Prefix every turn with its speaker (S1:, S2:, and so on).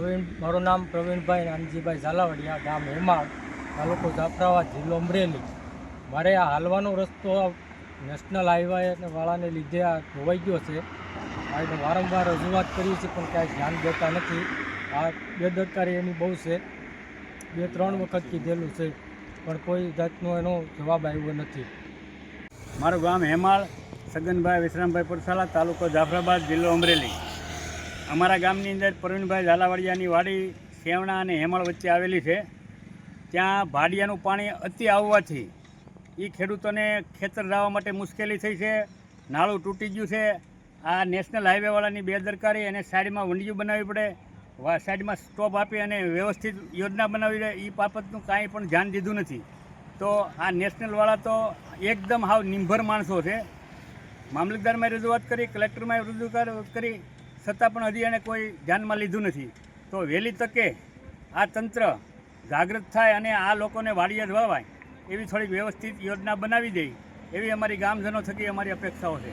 S1: પ્રવીણ, મારું નામ પ્રવીણભાઈ રામજીભાઈ ઝાલાવાડિયા, ગામ હેમાળ, તાલુકો જાફરાબાદ જિલ્લો અમરેલી. મારે આ હાલવાનો રસ્તો નેશનલ હાઈવે વાળાને લીધે આ ધોવાઈ ગયો છે. આ વારંવાર રજૂઆત કરી છે, પણ કાંઈ ધ્યાન દેતા નથી. આ બેદરકારી એની બહુ છે. બે, ત્રણ વખત કીધેલું છે, પણ કોઈ જાતનો એનો જવાબ આવ્યો નથી.
S2: મારું ગામ હેમાળ, સગનભાઈ વિશ્રામભાઈ પુરસાલા, તાલુકો જાફરાબાદ જિલ્લો અમરેલી. અમારા ગામની અંદર પ્રવીણભાઈ ઝાલાવાડિયાની વાડી સેવણા અને હેમાળ વચ્ચે આવેલી છે. ત્યાં ભાડિયાનું પાણી અતિ આવવાથી એ ખેડૂતોને ખેતર જવા માટે મુશ્કેલી થઈ છે, નાળું તૂટી ગયું છે. આ નેશનલ હાઈવેવાળાની બેદરકારી અને સાઈડમાં વંડિયું બનાવવી પડે સાઇડમાં સ્ટોપ આપી અને વ્યવસ્થિત યોજના બનાવી દે એ બાબતનું કાંઈ પણ ધ્યાન દીધું નથી. તો આ નેશનલવાળા તો એકદમ હાવ નિંભર માણસો છે. મામલતદારમાં રજૂઆત કરી કલેક્ટરમાં રજૂઆત કરી છતાં પણ હજી એને કોઈ ધ્યાનમાં લીધું નથી. તો વહેલી તકે આ તંત્ર જાગૃત થાય અને આ લોકોને વાડીએ ધવાવાય એવી થોડીક વ્યવસ્થિત યોજના બનાવી દે એવી અમારી ગામજનો થકી અમારી અપેક્ષાઓ છે.